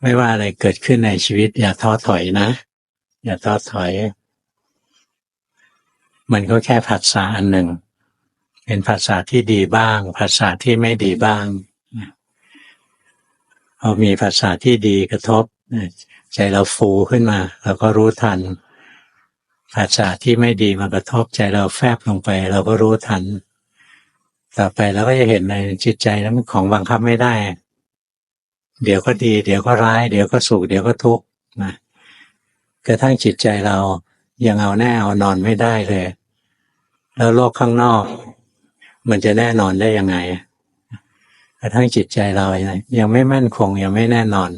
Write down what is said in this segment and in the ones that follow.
ไม่ว่าอะไรเกิดขึ้นในชีวิต อย่าท้อถอยนะ อย่าท้อถอย มันก็แค่ภาษาอันหนึ่ง เป็นภาษาที่ดีบ้าง ภาษาที่ไม่ดีบ้างพอมีภาษาที่ดีกระทบใจเราฟูขึ้นมาเราก็รู้ทัน ภาษาที่ไม่ดีมากระทบใจเราแฟบลงไป เราก็รู้ทัน ต่อไปเราก็จะเห็นในจิตใจนั้นมันของบังคับไม่ได้ เดี๋ยวก็ดี เดี๋ยวก็ร้าย เดี๋ยวก็สุข เดี๋ยวก็ทุกข์นะกระทั่งจิตใจเรายังเอาแน่เอานอนไม่ได้เลย แล้วโลกข้างนอก มันจะแน่นอนได้ยังไง กระทั่งจิตใจเรายังไม่มั่นคงยังไม่แน่นอน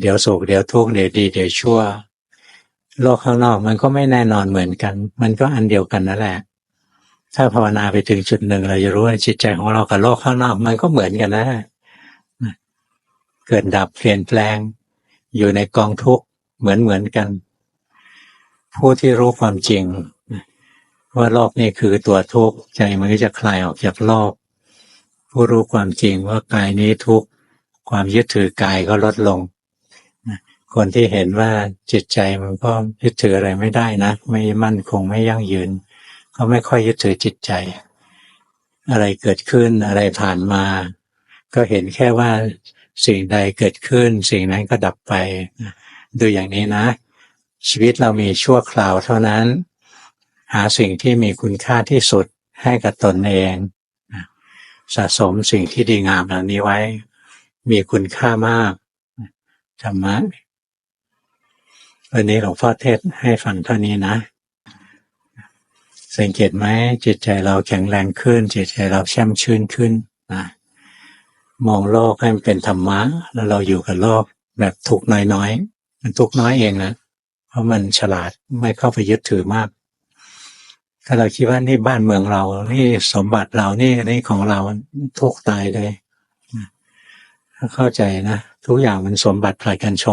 เดี๋ยวสุขเดี๋ยวทุกข์เดี๋ยวดีเดี๋ยวชั่ว โลกข้างนอกมันก็ไม่แน่นอนเหมือนกัน มันก็อันเดียวกันนั่นแหละ ถ้าภาวนาไปถึงจุดหนึ่งเราจะรู้ว่าจิตใจของเรากับโลกข้างนอก มันก็เหมือนกันนะ เกิดดับเปลี่ยนแปลง อยู่ในกองทุกข์เหมือนเหมือนกัน ผู้ที่รู้ความจริง ว่าโลกนี่คือตัวทุกข์ใจมันก็จะคลายออกจากโลก ผู้รู้ความจริงว่ากายนี้ทุกข์ความยึดถือกายก็ลดลงคนที่เห็นว่าจิตใจมันก็ยึดถืออะไรไม่ได้นะ ไม่มั่นคงไม่ยั่งยืน ก็ไม่ค่อยยึดถือจิตใจ อะไรเกิดขึ้นอะไรผ่านมา ก็เห็นแค่ว่า สิ่งใดเกิดขึ้น สิ่งนั้นก็ดับไปดูอย่างนี้นะ ชีวิตเรามีชั่วคราวเท่านั้น หาสิ่งที่มีคุณค่าที่สุดให้กับตนเองสะสมสิ่งที่ดีงามเหล่านี้ไว้ มีคุณค่ามากธรรมะวันนี้หลวงพ่อเทศให้ฟังเท่านี้นะ สังเกตไหมจิตใจเราแข็งแรงขึ้น จิตใจเราแช่มชื่นขึ้นนะ มองโลกให้มันเป็นธรรมะ แล้วเราอยู่กับโลกแบบทุกน้อยๆมันทุกน้อยเองนะเพราะมันฉลาดไม่เข้าไปยึดถือมาก ถ้าเราคิดว่านี่บ้านเมืองเรา นี่สมบัติเรานี่นี่ของเราทุกตายเลยถ้าเข้าใจนะ ทุกอย่างมันสมบัติผลัดกันชน